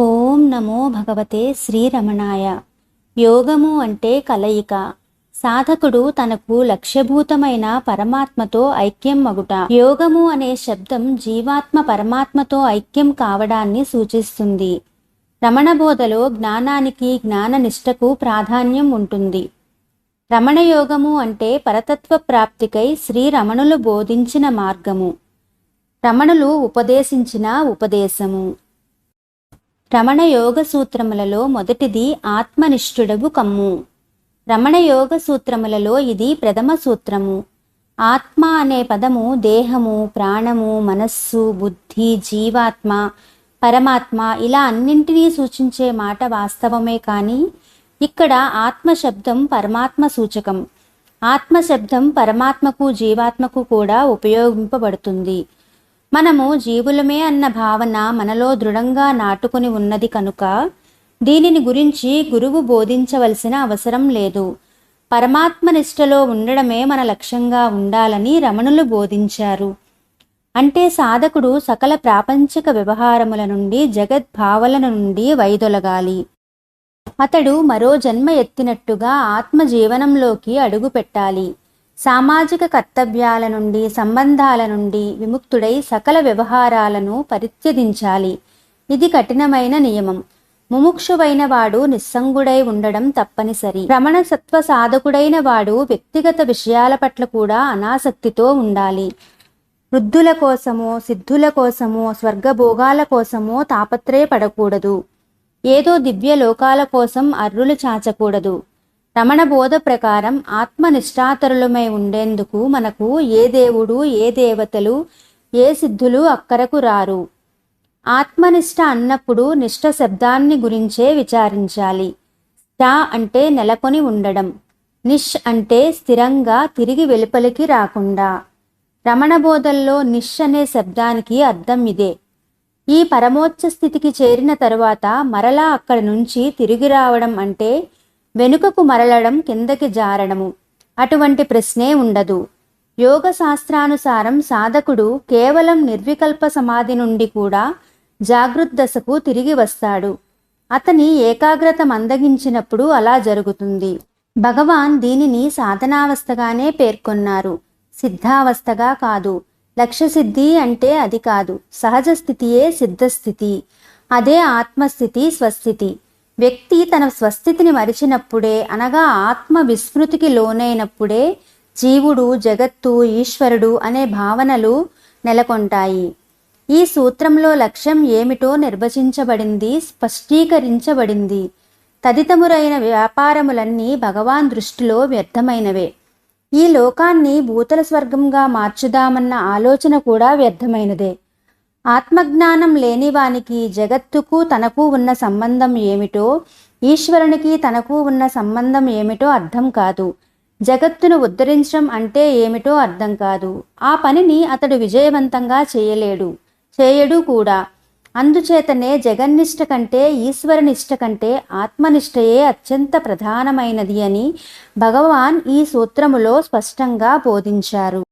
ఓం నమో భగవతే శ్రీరమణాయ. యోగము అంటే కలయిక. సాధకుడు తనకు లక్ష్యభూతమైన పరమాత్మతో ఐక్యం మగుట. యోగము అనే శబ్దం జీవాత్మ పరమాత్మతో ఐక్యం కావడాన్ని సూచిస్తుంది. రమణ బోధలో జ్ఞానానికి జ్ఞాన నిష్టకు ప్రాధాన్యం ఉంటుంది. రమణ యోగము అంటే పరతత్వ ప్రాప్తికై శ్రీ రమణులు బోధించిన మార్గము. రమణులు ఉపదేశించిన ఉపదేశము. రమణ యోగ సూత్రములలో మొదటిది ఆత్మనిష్ఠుడవు కమ్ము. రమణ యోగ సూత్రములలో ఇది ప్రథమ సూత్రము. ఆత్మ అనే పదము దేహము ప్రాణము మనస్సు బుద్ధి జీవాత్మ పరమాత్మ ఇలా అన్నింటినీ సూచించే మాట వాస్తవమే కానీ ఇక్కడ ఆత్మ శబ్దం పరమాత్మ సూచకం. ఆత్మ శబ్దం పరమాత్మకు జీవాత్మకు కూడా ఉపయోగింపబడుతుంది. మనము జీవులమే అన్న భావన మనలో దృఢంగా నాటుకుని ఉన్నది కనుక దీనిని గురించి గురువు బోధించవలసిన అవసరం లేదు. పరమాత్మ నిష్టలో ఉండడమే మన లక్ష్యంగా ఉండాలని రమణులు బోధించారు. అంటే సాధకుడు సకల ప్రాపంచిక వ్యవహారముల నుండి జగద్భావల నుండి వైదొలగాలి. అతడు మరో జన్మ ఎత్తినట్టుగా ఆత్మ జీవనంలోకి అడుగు పెట్టాలి సామాజిక కర్తవ్యాల నుండి సంబంధాల నుండి విముక్తుడై సకల వ్యవహారాలను పరిత్యజించాలి. ఇది కఠినమైన నియమం. ముముక్షువైన వాడు నిస్సంగుడై ఉండడం తప్పనిసరి. భ్రమణసత్వ సాధకుడైన వాడు వ్యక్తిగత విషయాల పట్ల కూడా అనాసక్తితో ఉండాలి. వృద్ధుల కోసమో సిద్ధుల కోసమో స్వర్గభోగాల కోసమో తాపత్రయపడకూడదు. ఏదో దివ్య లోకాల కోసం అర్రులు చాచకూడదు. రమణ బోధ ప్రకారం ఆత్మనిష్ఠాతరులమై ఉండేందుకు మనకు ఏ దేవుడు ఏ దేవతలు ఏ సిద్ధులు అక్కరకు రారు. ఆత్మనిష్ట అన్నప్పుడు నిష్ట శబ్దాన్ని గురించే విచారించాలి. స్థ అంటే నెలకొని ఉండడం. నిష్ అంటే స్థిరంగా తిరిగి వెలుపలికి రాకుండా. రమణ బోధల్లో నిష్ అనే శబ్దానికి అర్థం ఇదే. ఈ పరమోచ్చ స్థితికి చేరిన తరువాత మరలా అక్కడి నుంచి తిరిగి రావడం అంటే వెనుకకు మరలడం కిందకి జారడము. అటువంటి ప్రశ్నే ఉండదు. యోగ శాస్త్రానుసారం సాధకుడు కేవలం నిర్వికల్ప సమాధి నుండి కూడా జాగృద్దశకు తిరిగి వస్తాడు. అతని ఏకాగ్రత మందగించినప్పుడు అలా జరుగుతుంది. భగవాన్ దీనిని సాధనావస్థగానే పేర్కొన్నారు. సిద్ధావస్థగా కాదు. లక్ష్యసిద్ధి అంటే అది కాదు. సహజ స్థితియే సిద్ధస్థితి. అదే ఆత్మస్థితి స్వస్థితి. వ్యక్తి తన స్వస్థితిని మరిచినప్పుడే అనగా ఆత్మ విస్మృతికి లోనైనప్పుడే జీవుడు జగత్తు ఈశ్వరుడు అనే భావనలు నెలకొంటాయి. ఈ సూత్రంలో లక్ష్యం ఏమిటో నిర్వచించబడింది స్పష్టీకరించబడింది. తదితమురైన వ్యాపారములన్నీ భగవాన్ దృష్టిలో వ్యర్థమైనవే. ఈ లోకాన్ని భూతల స్వర్గంగా మార్చుదామన్న ఆలోచన కూడా వ్యర్థమైనదే. ఆత్మజ్ఞానం లేనివానికి జగత్తుకు తనకు ఉన్న సంబంధం ఏమిటో ఈశ్వరునికి తనకు ఉన్న సంబంధం ఏమిటో అర్థం కాదు. జగత్తును ఉద్ధరించడం అంటే ఏమిటో అర్థం కాదు. ఆ పనిని అతడు విజయవంతంగా చేయలేడు. చేయడు కూడా. అందుచేతనే జగన్నిష్ట కంటే ఈశ్వరనిష్ట కంటే ఆత్మనిష్టయే అత్యంత ప్రధానమైనది అని భగవాన్ ఈ సూత్రములో స్పష్టంగా బోధించారు.